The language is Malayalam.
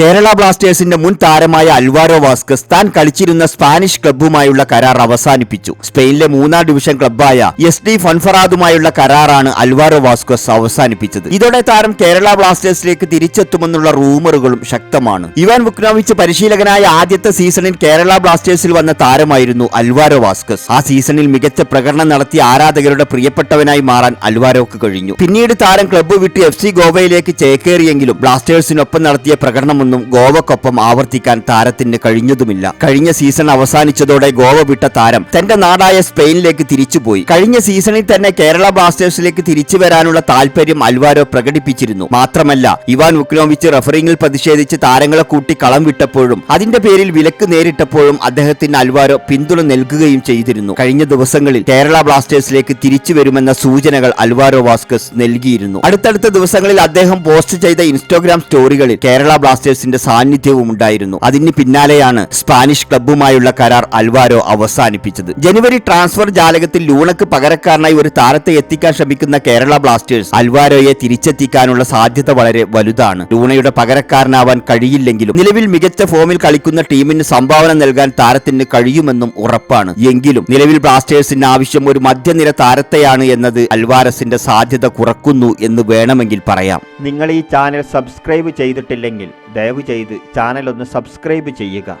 കേരള ബ്ലാസ്റ്റേഴ്സിന്റെ മുൻ താരമായ അൽവാരോ വാസ്കസ് താൻ കളിച്ചിരുന്ന സ്പാനിഷ് ക്ലബ്ബുമായുള്ള കരാർ അവസാനിപ്പിച്ചു. സ്പെയിനിലെ മൂന്നാം ഡിവിഷൻ ക്ലബ്ബായ എസ് ഡി ഫൺഫറാദുമായുള്ള കരാറാണ് അൽവാരോ വാസ്കസ് അവസാനിപ്പിച്ചത്. ഇതോടെ താരം കേരള ബ്ലാസ്റ്റേഴ്സിലേക്ക് തിരിച്ചെത്തുമെന്നുള്ള റൂമറുകളും ശക്തമാണ്. ഇവാൻ വുക്നോവിച്ച് പരിശീലകനായ ആദ്യത്തെ സീസണിൽ കേരള ബ്ലാസ്റ്റേഴ്സിൽ വന്ന താരമായിരുന്നു അൽവാരോ വാസ്കസ്. ആ സീസണിൽ മികച്ച പ്രകടനം നടത്തി ആരാധകരുടെ പ്രിയപ്പെട്ടവനായി മാറാൻ അൽവാരോക്ക് കഴിഞ്ഞു. പിന്നീട് താരം ക്ലബ്ബ് വിട്ട് എഫ് സി ഗോവയിലേക്ക് ചേക്കേറിയെങ്കിലും ബ്ലാസ്റ്റേഴ്സിനൊപ്പം നടത്തിയ പ്രകടനമൊന്നും ഗോവക്കൊപ്പം ആവർത്തിക്കാൻ താരത്തിന് കഴിഞ്ഞതുമില്ല. കഴിഞ്ഞ സീസൺ അവസാനിച്ചതോടെ ഗോവ വിട്ട താരം തന്റെ നാടായ സ്പെയിനിലേക്ക് തിരിച്ചുപോയി. കഴിഞ്ഞ സീസണിൽ തന്നെ കേരള ബ്ലാസ്റ്റേഴ്സിലേക്ക് തിരിച്ചു വരാനുള്ള താല്പര്യം അൽവാരോ പ്രകടിപ്പിച്ചിരുന്നു. മാത്രമല്ല ഇവാൻ വുക്നോവിച്ച് റഫറിംഗിൽ പ്രതിഷേധിച്ച് താരങ്ങളെ കൂട്ടി കളം വിട്ടപ്പോഴും അതിന്റെ പേരിൽ വിലക്ക് നേരിട്ടപ്പോഴും അദ്ദേഹത്തിന് അൽവാരോ പിന്തുണ നൽകുകയും ചെയ്തിരുന്നു. കഴിഞ്ഞ ദിവസങ്ങളിൽ കേരള ബ്ലാസ്റ്റേഴ്സിലേക്ക് തിരിച്ചു വരുമെന്ന സൂചനകൾ അൽവാരോ വാസ്കസ് നൽകിയിരുന്നു. അടുത്തടുത്ത ദിവസങ്ങളിൽ അദ്ദേഹം പോസ്റ്റ് ചെയ്ത ഇൻസ്റ്റാഗ്രാം സ്റ്റോറികളിൽ കേരള ബ്ലാസ്റ്റേഴ്സിന്റെ സാന്നിധ്യവും ഉണ്ടായിരുന്നു. അതിന് പിന്നാലെയാണ് സ്പാനിഷ് ക്ലബ്ബുമായുള്ള കരാർ അൽവാരോ അവസാനിപ്പിച്ചത്. ജനുവരി ട്രാൻസ്ഫർ ജാലകത്തിൽ ലൂണക്ക് പകരക്കാരനായി ഒരു താരത്തെ എത്തിക്കാൻ ശ്രമിക്കുന്ന കേരള ബ്ലാസ്റ്റേഴ്സ് അൽവാരോയെ തിരിച്ചെത്തിക്കാനുള്ള സാധ്യത വളരെ വലുതാണ്. ലൂണയുടെ പകരക്കാരനാവാൻ കഴിയില്ലെങ്കിലും നിലവിൽ മികച്ച ഫോമിൽ കളിക്കുന്ന ടീമിന് സംഭാവന നൽകാൻ താരത്തിന് കഴിയുമെന്നും ഉറപ്പാണ്. എങ്കിലും നിലവിൽ ബ്ലാസ്റ്റേഴ്സിന് ആവശ്യം ഒരു മധ്യനിര താരത്തെയാണ് എന്നത് അൽവാരസിന്റെ സാധ്യത കുറക്കുന്നു എന്ന് വേണമെങ്കിൽ പറയാം. നിങ്ങൾ ഈ ചാനൽ സബ്സ്ക്രൈബ് ചെയ്തിട്ടില്ലെങ്കിൽ ദയവ് ചെയ്ത് ചാനൽ ഒന്ന് സബ്സ്ക്രൈബ് ചെയ്യുക.